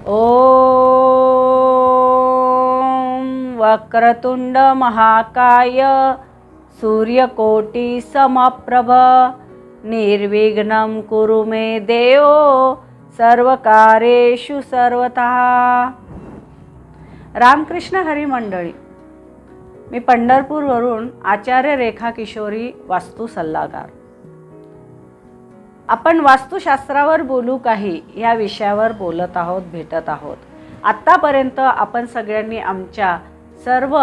ॐ वक्रतुण्ड महाकाय सूर्यकोटी समप्रभ निर्विघ्नं कुरु मे देव सर्वकारेषु सर्वतः। रामकृष्ण हरी मंडळी मी पंढरपूरवरून आचार्य रेखा किशोरी वास्तू सल्लागार आपण वास्तुशास्त्रावर बोलू काही या विषयावर बोलत आहोत भेटत आहोत. आत्तापर्यंत आपण सगळ्यांनी आमच्या सर्व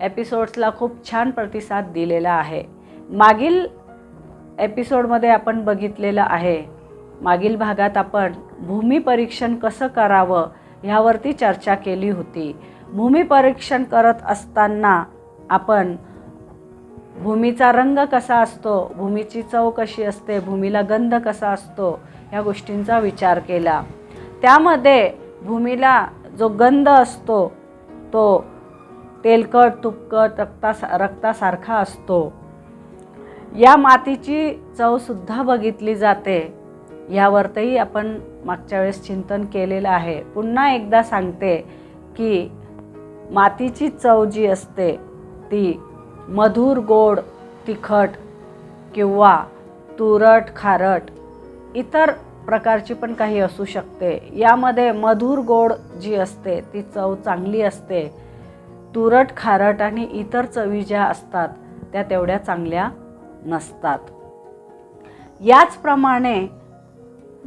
एपिसोड्सला खूप छान प्रतिसाद दिलेला आहे. मागील एपिसोडमध्ये आपण बघितलेलं आहे मागील भागात आपण भूमिपरीक्षण कसं करावं ह्यावरती चर्चा केली होती. भूमिपरीक्षण करत असताना आपण भूमीचा रंग कसा असतो भूमीची चव कशी असते भूमीला गंध कसा असतो ह्या गोष्टींचा विचार केला. त्यामध्ये भूमीला जो गंध असतो तो तेलकट तुपकट रक्ता रक्तासारखा असतो. या मातीची चवसुद्धा बघितली जाते. यावरतही आपण मागच्या वेळेस चिंतन केलेलं आहे. पुन्हा एकदा सांगते की मातीची चव जी असते ती मधुर गोड तिखट किंवा तुरट खारट इतर प्रकारची पण काही असू शकते. यामध्ये मधुर गोड जी असते ती चव चांगली असते. तुरट खारट आणि इतर चवी ज्या असतात त्या तेवढ्या चांगल्या नसतात. याचप्रमाणे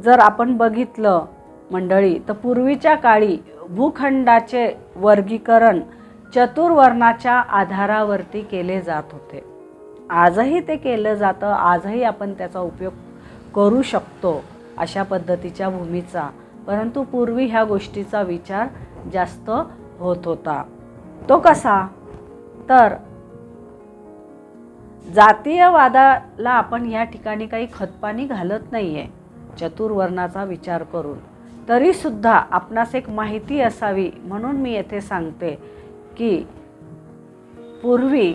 जर आपण बघितलं मंडळी तर पूर्वीच्या काळी भूखंडाचे वर्गीकरण चतुर्वर्णाच्या आधारावरती केले जात होते. आजही ते केलं जातं आजही आपण त्याचा उपयोग करू शकतो अशा पद्धतीच्या भूमीचा. परंतु पूर्वी ह्या गोष्टीचा विचार जास्त होत होता. तो कसा? तर जातीयवादाला आपण या ठिकाणी काही खतपाणी घालत नाही आहे चतुर्वर्णाचा विचार करून. तरीसुद्धा आपणास एक माहिती असावी म्हणून मी येथे सांगते. की पूर्वी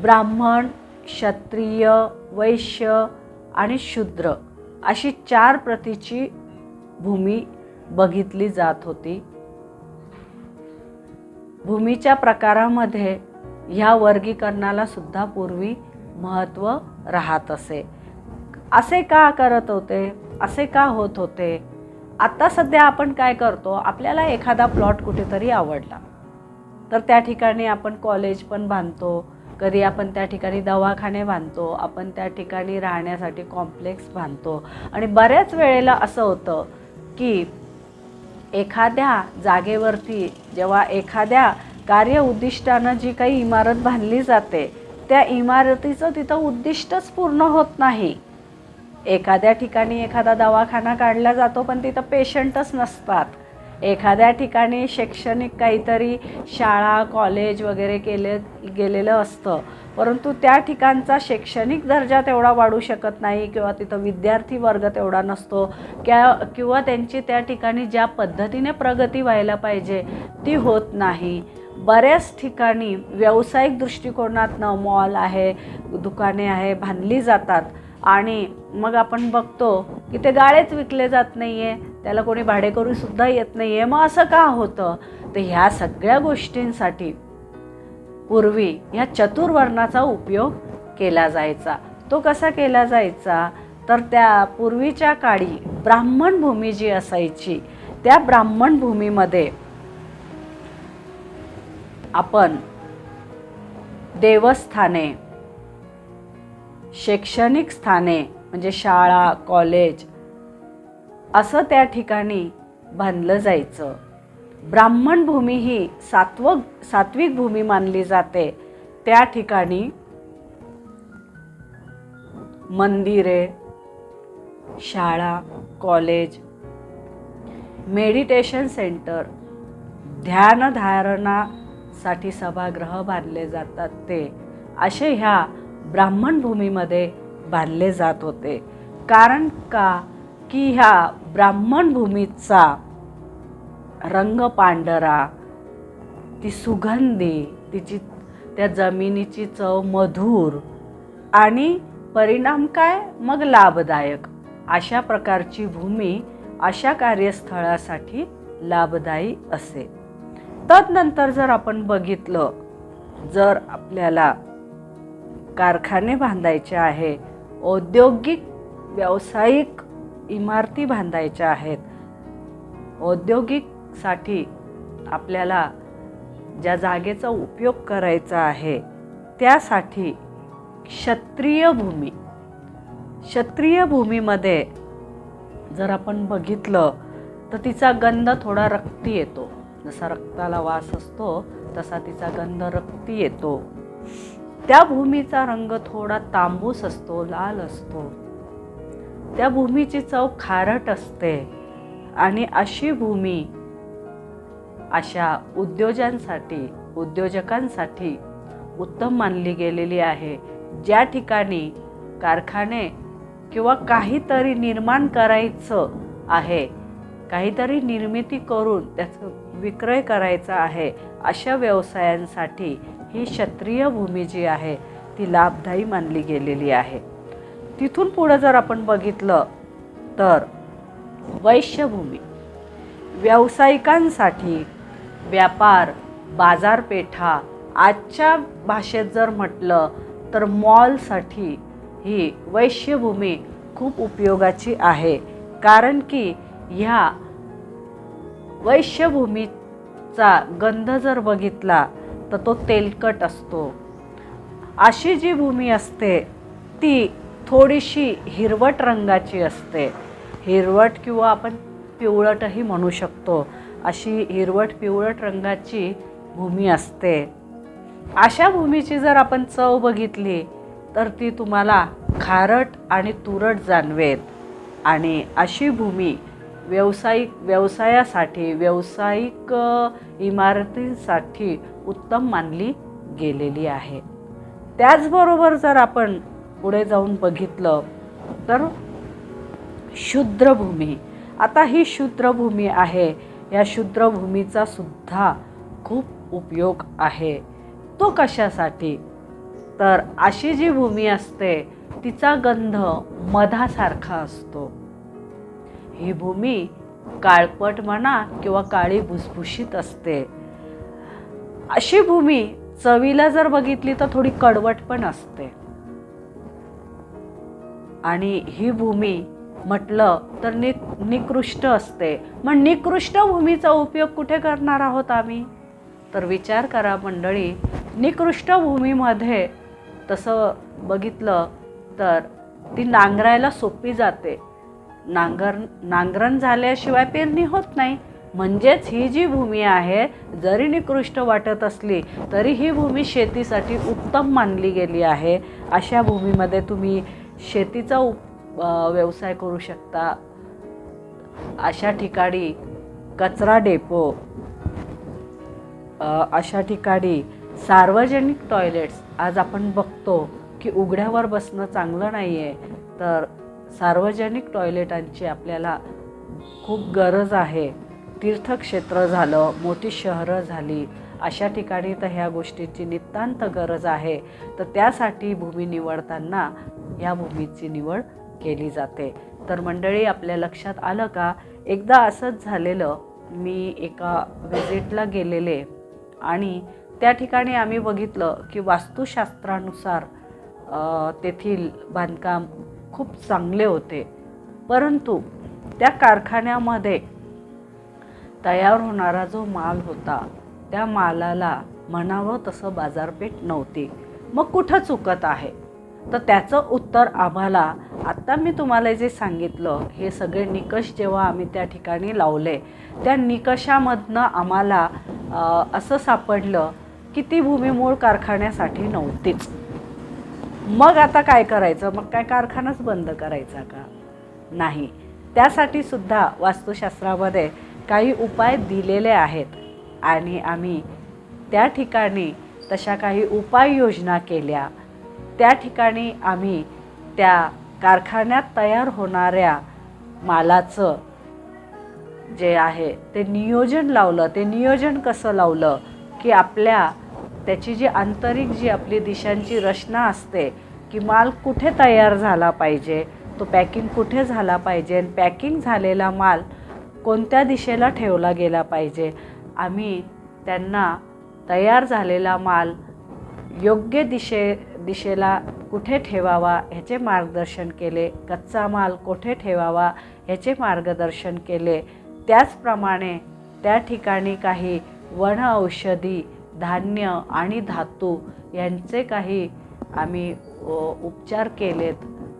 ब्राह्मण क्षत्रिय वैश्य आणि शूद्र अशी चार प्रतीची भूमी बघितली जात होती. भूमीच्या प्रकारामध्ये ह्या वर्गीकरणाला सुद्धा पूर्वी महत्त्व राहत असे. असे का करत होते? असे का होत होते? आत्ता सध्या आपण काय करतो? आपल्याला एखादा प्लॉट कुठेतरी आवडला. तर त्या ठिकाणी आपण कॉलेज पण बांधतो. कधी आपण त्या ठिकाणी दवाखाने बांधतो. आपण त्या ठिकाणी राहण्यासाठी कॉम्प्लेक्स बांधतो. आणि बऱ्याच वेळेला असं होतं की एखाद्या जागेवरती जेव्हा एखाद्या कार्य उद्दिष्टानं जी काही इमारत बांधली जाते त्या इमारतीचं तिथं उद्दिष्टच पूर्ण होत नाही. एखाद्या ठिकाणी एखादा दवाखाना काढला जातो पण तिथं पेशंटच नसतात. एखाद्या ठिकाणी शैक्षणिक काहीतरी शाळा कॉलेज वगैरे केले गेलेलं असतं. परंतु त्या ठिकाणचा शैक्षणिक दर्जा तेवढा वाढू शकत नाही किंवा तिथं विद्यार्थी वर्ग तेवढा नसतो. क्या किंवा त्यांची त्या ठिकाणी ज्या पद्धतीने प्रगती व्हायला पाहिजे ती होत नाही. बऱ्याच ठिकाणी व्यावसायिक दृष्टिकोनातनं मॉल आहे दुकाने आहे बांधली जातात. आणि मग आपण बघतो की ते गाळेच विकले जात नाही आहे त्याला कोणी भाडेकरूसुद्धा येत नाही आहे मग असं का होतं? तर ह्या सगळ्या गोष्टींसाठी पूर्वी ह्या चतुर्वर्णाचा उपयोग केला जायचा. तो कसा केला जायचा? तर त्या पूर्वीच्या काळी ब्राह्मण भूमी जी असायची त्या ब्राह्मण भूमीमध्ये आपण देवस्थाने शैक्षणिक स्थाने म्हणजे शाळा कॉलेज असं त्या ठिकाणी बांधलं जायचं. ब्राह्मण भूमी ही सात्व सात्विक भूमी मानली जाते. त्या ठिकाणी मंदिरे शाळा कॉलेज मेडिटेशन सेंटर ध्यानधारणासाठी सभागृह बांधले जातात ते. असे ह्या ब्राह्मण भूमीमध्ये बांधले जात होते. कारण का? की ह्या ब्राह्मण भूमीचा रंग पांढरा ती सुगंधी तिची त्या जमिनीची चव मधुर आणि परिणाम काय? मग लाभदायक. अशा प्रकारची भूमी अशा कार्यस्थळासाठी लाभदायी असे. तदनंतर जर आपण बघितलं जर आपल्याला कारखाने बांधायचे आहे औद्योगिक व्यावसायिक इमारती बांधायच्या आहेत. औद्योगिकसाठी आपल्याला ज्या जागेचा उपयोग करायचा आहे त्यासाठी क्षत्रिय भूमी. क्षत्रिय भूमीमध्ये जर आपण बघितलं तर तिचा गंध थोडा रक्ती येतो. जसा रक्ताला वास असतो तसा तिचा गंध रक्ती येतो. त्या भूमीचा रंग थोडा तांबूस असतो लाल असतो. त्या भूमीची चव खारट असते. आणि अशी भूमी अशा उद्योजांसाठी उद्योजकांसाठी उत्तम मानली गेलेली आहे. ज्या ठिकाणी कारखाने किंवा काहीतरी निर्माण करायचं आहे काहीतरी निर्मिती करून त्याचं विक्रय करायचा आहे अशा व्यवसायांसाठी ही क्षत्रिय भूमी जी आहे ती लाभदायी मानली गेलेली आहे. तिथून पुढं जर आपण बघितलं तर वैश्यभूमी व्यावसायिकांसाठी व्यापार बाजारपेठा आजच्या भाषेत जर म्हटलं तर मॉलसाठी ही वैश्यभूमी खूप उपयोगाची आहे. कारण की ह्या वैश्यभूमीचा गंध जर बघितला तर तो तेलकट असतो. अशी जी भूमी असते ती थोडीशी हिरवट रंगाची असते. हिरवट किंवा आपण पिवळटही म्हणू शकतो. अशी हिरवट पिवळट रंगाची भूमी असते. अशा भूमीची जर आपण चव बघितली तर ती तुम्हाला खारट आणि तुरट जाणवेत आणि अशी भूमी व्यावसायिक व्यवसायासाठी व्यावसायिक इमारतींसाठी उत्तम मानली गेलेली आहे. त्याचबरोबर जर आपण पुढे जाऊन बघितलं तर शूद्रभूमी. आता ही शूद्रभूमी आहे. या शूद्रभूमीचा सुद्धा खूप उपयोग आहे. तो कशासाठी? तर अशी जी भूमी असते तिचा गंध मधासारखा असतो. ही भूमी काळपट म्हणा किंवा काळी भुसभुशीत असते. अशी भूमी चवीला जर बघितली तर थोडी कडवट पण असते. आणि ही भूमी म्हटलं तर नि निकृष्ट असते. मग निकृष्ट भूमीचा उपयोग कुठे करणार आहोत आम्ही? तर विचार करा मंडळी निकृष्ट भूमीमध्ये तसं बघितलं तर ती नांगरायला सोपी जाते. नांगर नांगरण झाल्याशिवाय पेरणी होत नाही. म्हणजेच ही जी भूमी आहे जरी निकृष्ट वाटत असली तरी ही भूमी शेतीसाठी उत्तम मानली गेली आहे. अशा भूमीमध्ये तुम्ही शेतीचा उप व्यवसाय करू शकता. अशा ठिकाणी कचरा डेपो अशा ठिकाणी सार्वजनिक टॉयलेट्स आज आपण बघतो की उघड्यावर बसणं चांगलं नाही आहे तर सार्वजनिक टॉयलेटांची आपल्याला खूप गरज आहे. तीर्थक्षेत्र झालं मोठी शहरं झाली अशा ठिकाणी तर ह्या गोष्टींची नितांत गरज आहे. तर त्यासाठी भूमी निवडताना या भूमीची निवड केली जाते. तर मंडळी आपल्या लक्षात आलं का? एकदा असंच झालेलं मी एका विजिटला गेलेले आणि त्या ठिकाणी आम्ही बघितलं की वास्तुशास्त्रानुसार तेथील बांधकाम खूप चांगले होते. परंतु त्या कारखान्यामध्ये तयार होणारा जो माल होता त्या मालाला म्हणावं तसं बाजारपेठ नव्हती. मग कुठं चुकत आहे? तर त्याचं उत्तर आम्हाला आत्ता मी तुम्हाला जे सांगितलं हे सगळे निकष जेव्हा आम्ही त्या ठिकाणी लावले त्या निकषामधनं आम्हाला असं सापडलं की ती भूमी मूळ कारखान्यासाठी नव्हतीच. मग आता काय करायचं? मग काय कारखानाच बंद करायचा का? नाही. त्यासाठी सुद्धा वास्तुशास्त्रामध्ये काही उपाय दिलेले आहेत आणि आम्ही त्या ठिकाणी तशा काही उपाययोजना केल्या. त्या ठिकाणी आम्ही त्या कारखान्यात तयार होणाऱ्या मालाचं जे आहे ते नियोजन लावलं. ते नियोजन कसं लावलं? की आपल्या त्याची जी आंतरिक जी आपली दिशांची रचना असते की माल कुठे तयार झाला पाहिजे तो पॅकिंग कुठे झाला पाहिजे पॅकिंग झालेला माल कोणत्या दिशेला ठेवला गेला पाहिजे? आम्ही त्यांना तयार झालेला माल योग्य दिशे दिशेला कुठे ठेवावा ह्याचे मार्गदर्शन केले कच्चा माल कुठे ठेवावा ह्याचे मार्गदर्शन केले. त्याचप्रमाणे त्या ठिकाणी काही वन औषधी धान्य आणि धातू यांचे काही आम्ही उपचार केलेत.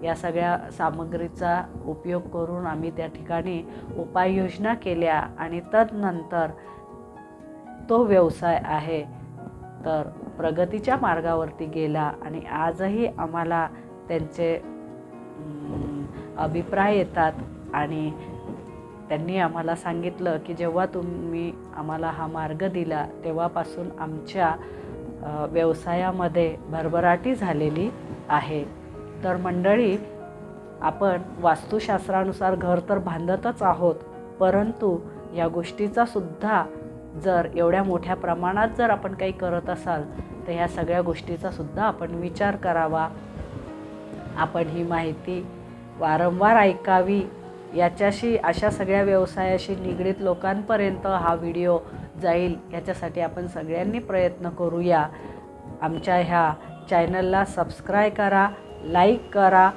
या सगळ्या सामग्रीचा उपयोग करून आम्ही त्या ठिकाणी उपाययोजना केल्या आणि तदनंतर तो व्यवसाय आहे. तर प्रगतीच्या मार्गावरती गेला आणि आजही आम्हाला त्यांचे अभिप्राय येतात आणि त्यांनी आम्हाला सांगितलं की जेव्हा तुम्ही आम्हाला हा मार्ग दिला तेव्हापासून आमच्या व्यवसायामध्ये भरभराटी झालेली आहे. तर मंडळी आपण वास्तुशास्त्रानुसार घर तर बांधतच आहोत परंतु या गोष्टीचा सुद्धा जर एवढ्या मोठ्या प्रमाणात जर आपण काही करत असाल तर ह्या सगळ्या गोष्टीचा सुद्धा आपण विचार करावा. आपण ही माहिती वारंवार ऐकावी. याच्याशी अशा सगळ्या व्यवसायाशी निगडीत लोकांपर्यंत हा व्हिडिओ जाईल याच्यासाठी आपण सगळ्यांनी प्रयत्न करूया. आमच्या ह्या चॅनलला सबस्क्राईब करा लाईक करा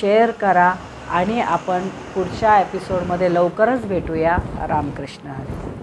शेअर करा आणि आपण पुढच्या एपिसोडमध्ये लवकरच भेटूया. रामकृष्ण हरी.